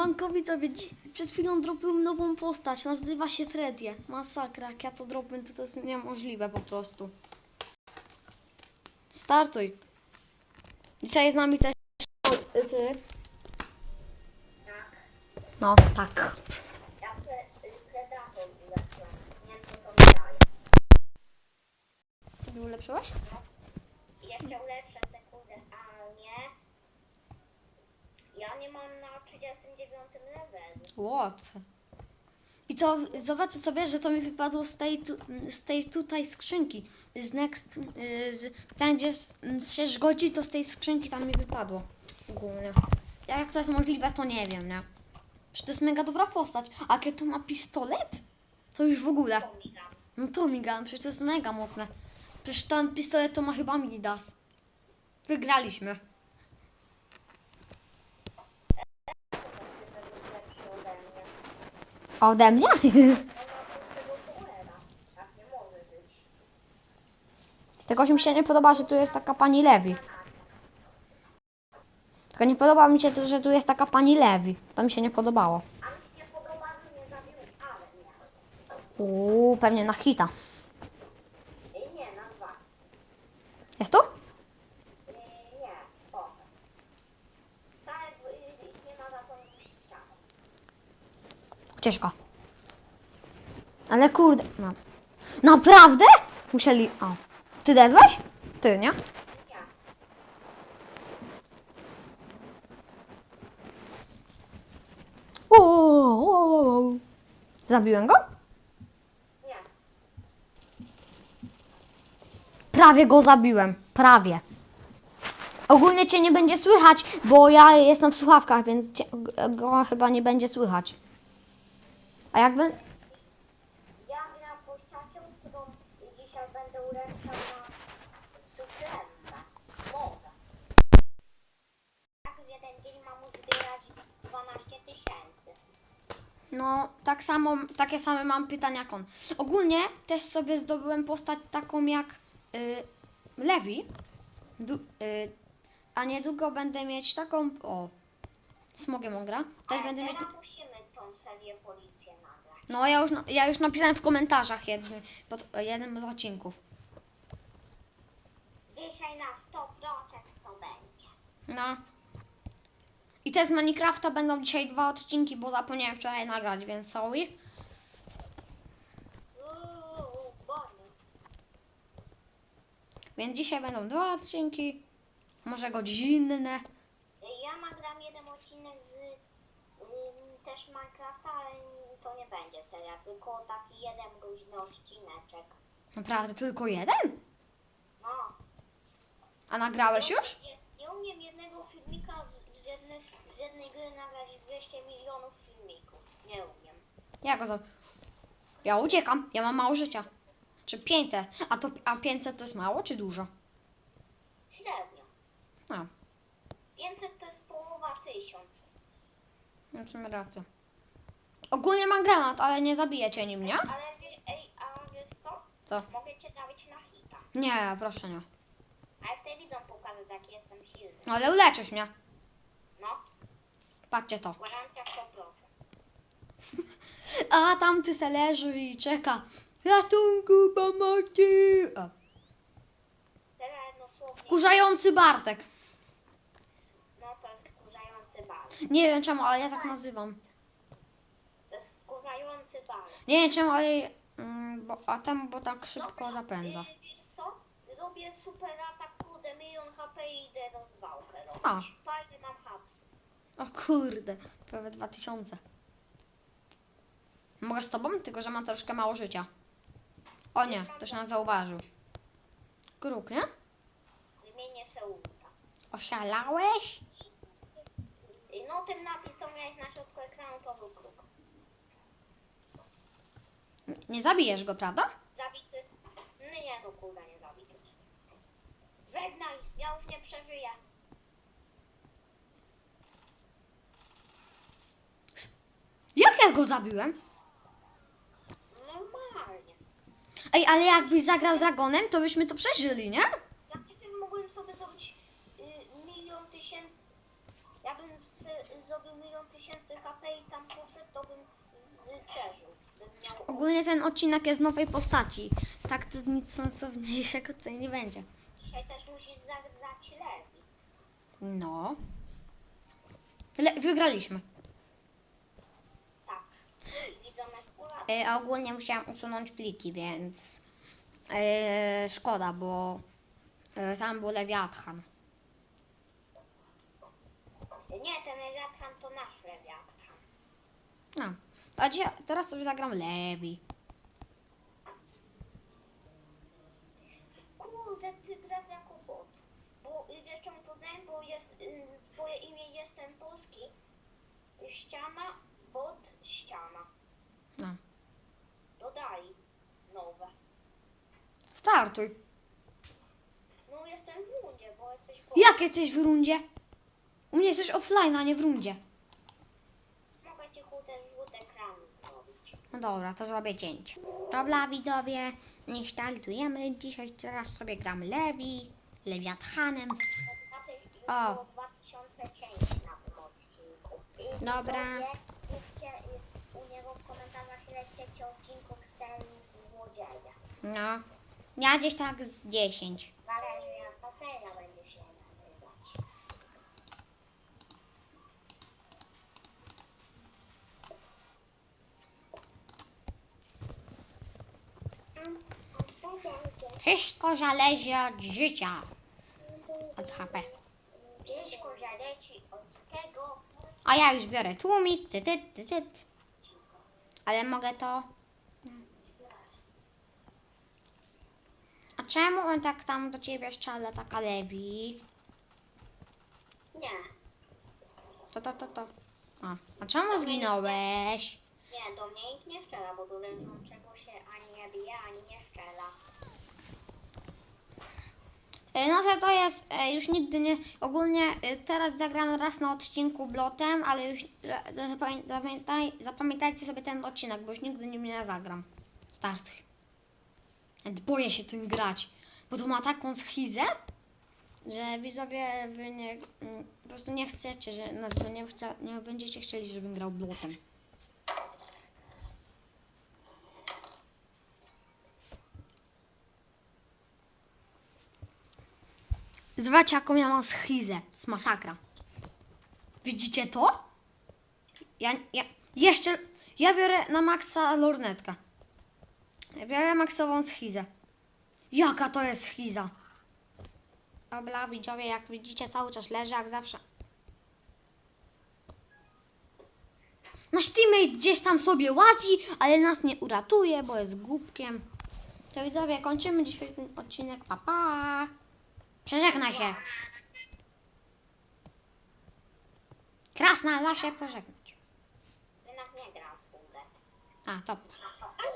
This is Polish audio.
Mankowi sobie dzi- przed chwilą dropiłem nową postać. Nazywa się Freddy. Masakra, jak ja to dropię, to to jest niemożliwe po prostu. Startuj. Dzisiaj z nami też ty. No, tak. Ja pre, predator ulepszyłem. Nie wiem, co to mi daje. Sobie ulepszyłeś? I Jeszcze ulepszę sekundę, a nie. Ja nie mam na 39 levelu. What? I to zobaczcie sobie, że to mi wypadło z tej, tu, z tej tutaj skrzynki. Z next, y, z, tam gdzie z 6 godzin, to z tej skrzynki tam mi wypadło. Ogólnie. Jak to jest możliwe, to nie wiem, nie? Przecież to jest mega dobra postać. A jakie tu ma pistolet? To już w ogóle. Pomigam. No to migam, przecież to jest mega mocne. Przecież ten pistolet to ma chyba Midas. Wygraliśmy. To jest lepszy ode mnie. A ode mnie? On ma tego duela. Tak nie może być. Tylko mi się nie podoba, że tu jest taka pani Lewi. Tylko nie podoba mi się że tu jest taka pani Lewi. To mi się nie podobało. Mnie. Uuu, pewnie na hita. I nie, na dwa. Jest tu? I nie, potem. Wcale y, y, nie ma za to ścianę. Ucieczka. Ale kurde. No. Naprawdę? Musieli. O. Ty dedłeś? Ty, nie? Nie. Uuu. Zabiłem go? Nie. Prawie go zabiłem. Prawie. Ogólnie cię nie będzie słychać, bo ja jestem w słuchawkach, więc cię, go chyba nie będzie słychać. A jakby. Ja gram postacią, którą dzisiaj będę ulepszał na sukremę. Może. Tak w jeden dzień mam uzbierać 12 tysięcy. No, tak samo, takie same mam pytania jak on. Ogólnie też sobie zdobyłem postać taką jak y, Lewi. Du, y, a niedługo będę mieć taką. O. Smogiem on gra. Też będę mieć. musimy tą serię. No, ja już, na- ja już napisałem w komentarzach jednym, pod jednym z odcinków. Dzisiaj na 100% to będzie. No. I te z Minecrafta będą dzisiaj dwa odcinki, bo zapomniałem wczoraj nagrać, więc sorry. Uuu, bony. Więc dzisiaj będą dwa odcinki. Może godzinne. Ja nagram jeden odcinek z ym, też Minecrafta, ale będzie seria, tylko taki jeden luźny odcineczek. Naprawdę tylko jeden? No. A nagrałeś już? Nie, nie umiem jednego filmika z, z, jednej, z jednej gry nagrać 200 milionów filmików. Nie umiem. Ja go za... Ja uciekam, ja mam mało życia. Czy 500? A, to, a 500 to jest mało czy dużo? Średnio. No, 500 to jest połowa tysiąc. no w sumie rację. Ogólnie mam granat, ale nie zabijecie nim, nie? Ale wie, ej, a wiesz co? Co? Mogę cię dawać na hita. Nie, proszę nie. A jak te widzą pokazać, jaki jestem silny. No, ale uleczysz mnie. No, Patrzcie to. gwarancja 100%. A tamty se leży i czeka. Ratunku, pomocy! O, Teraz jednosłownie. Kurzający Bartek. No to jest wkurzający bal. Nie wiem czemu, ale ja tak nazywam. Bal. Nie wiem czemu, ale... Mm, bo, a temu, bo tak szybko zapędza. Y, Wiesz co? Robię super atak, kurde, milion HP i idę rozwałkę robić. Fajnie mam hapsy. O kurde, prawie 2000. Mogę z tobą? Tylko, że ma troszkę mało życia. O nie, ktoś nas zauważył. Kruk, nie? Wymienię Seulta. Oszalałeś? Y, No tym napis, co miałeś na środku ekranu, to był kruk. Nie zabijesz go, prawda? Zabity? No nie, no kurde, nie zabity. Żegnaj, ja już nie przeżyję. Jak ja go zabiłem? Normalnie. Ej, ale jakbyś zagrał dragonem, to byśmy to przeżyli, nie? Ja wiem, mogłem sobie zrobić y, milion tysięcy. Ja bym z, zrobił milion tysięcy HP Ogólnie ten odcinek jest nowej postaci. Tak to nic sensowniejszego tutaj nie będzie. Dzisiaj też musisz zagrać lewi. No. Le- wygraliśmy. Tak. Widzą nas ura. E, a ogólnie musiałam usunąć pliki, więc e, szkoda, bo e, tam był lewiathan. Nie, ten lewiathan to nasz lewiathan. No. A dzisiaj, teraz sobie zagram lewi. Kurde, ty grasz jako bot. Bo wiesz czemu poznałem, bo jest, y, twoje imię jestem polski. Ściana, bot, ściana. No. Dodaj nowe. Startuj. No jestem w rundzie, bo jesteś bot. Jak jesteś w rundzie? U mnie jesteś offline, a nie w rundzie. Mogę ci chude rzut ekranu zrobić. No dobra, to zrobię cięcie. Dobra widzowie, nie startujemy. Dzisiaj teraz sobie gramy lewi, lewiathanem. O. było 2005 na tym odcinku. I Dobra. No. Ja gdzieś tak z 10. Zależy jaka seria będzie się nazywać. Wszystko zależy od życia. Od HP. Wszystko zaleci od tego, A ja już biorę tłumik, ty, ty, ty, ty. Ale mogę to... A czemu on tak tam do ciebie szczela, taka lewi? nie, To, to, to, to. A, a czemu zginąłeś? nie, do mnie ich nie strzela, bo do leżącego się ani nie bije, ani nie strzela. E, No to to jest e, już nigdy nie. Ogólnie e, teraz zagram raz na odcinku blotem, ale już zapamię- zapamiętaj, zapamiętajcie sobie ten odcinek, bo już nigdy nim nie zagram. Startuj. Boję się tym grać, bo to ma taką schizę, że widzowie wy nie, mm, po prostu nie chcecie, że no, nie, chcia, nie będziecie chcieli, żebym grał blotem. Zobaczcie, jaką ja mam schizę. To jest masakra. Widzicie to? Ja, ja, jeszcze, ja biorę na maksa lornetkę. Ja biorę maksową schizę. Jaka to jest schiza? Dobra, widzowie, jak widzicie, cały czas leży, jak zawsze. Nasz teammate gdzieś tam sobie łazi, ale nas nie uratuje, bo jest głupkiem. To widzowie, kończymy dzisiaj ten odcinek. Pa, pa. Przeżegnaj się. Krasna, da się pożegnać. Jednak nie gra w kółkę. A, to.